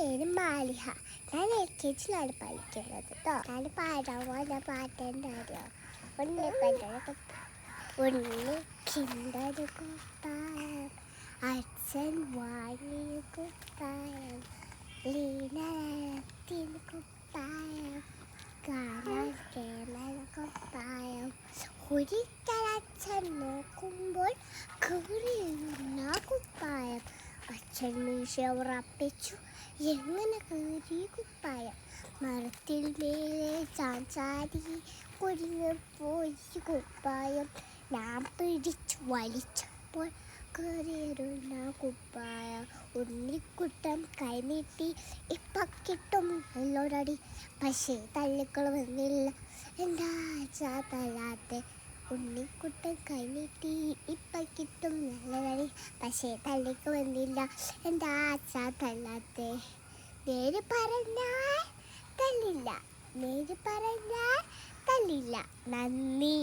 പേര് മാലിഹ ഞാൻ L K ജിയിലാണ് പഠിക്കുന്നത് കേട്ടോ ഞാൻ പോകുന്ന പാട്ടിന്റെ അറിയോ ഒന്ന് ഉണ്ണി കിണ്ടൊരു കുപ്പായം അച്ഛൻ വാങ്ങിയ കുപ്പായം ലീനത്തിന് കുപ്പായം കാണാൻ കേമന കുപ്പായം ഒരിക്കലച്ഛൻ നോക്കുമ്പോൾ കീറിയുന്ന കുപ്പായം അച്ഛൻ ഉറപ്പിച്ചു. എങ്ങനെ കീറി കുപ്പായം? മരത്തിൽ മേലെ കുരുങ്ങി പോയി കുപ്പായം. ഞാൻ പിടിച്ചു വലിച്ചപ്പോൾ കയറിയിരുന്ന കുപ്പായം. ഉണ്ണിക്കുട്ടൻ കൈനീട്ടി ഇപ്പം കിട്ടും നല്ലൊരടി പക്ഷേ തള്ളിക്കൾ വന്നില്ല. എന്താ തല്ലാത്തെ ഉണ്ണിക്കുട്ടൻ കൈനീട്ടി ഇപ്പം കിട്ടും നല്ല നല്ലൊരടി പക്ഷേ തള്ളിക്ക് വന്നില്ല. എന്താ അച്ഛാ തല്ലാത്തെ നേര് പറഞ്ഞാൽ തല്ലില്ല നേര് പറഞ്ഞാൽ തല്ലില്ല നന്ദി.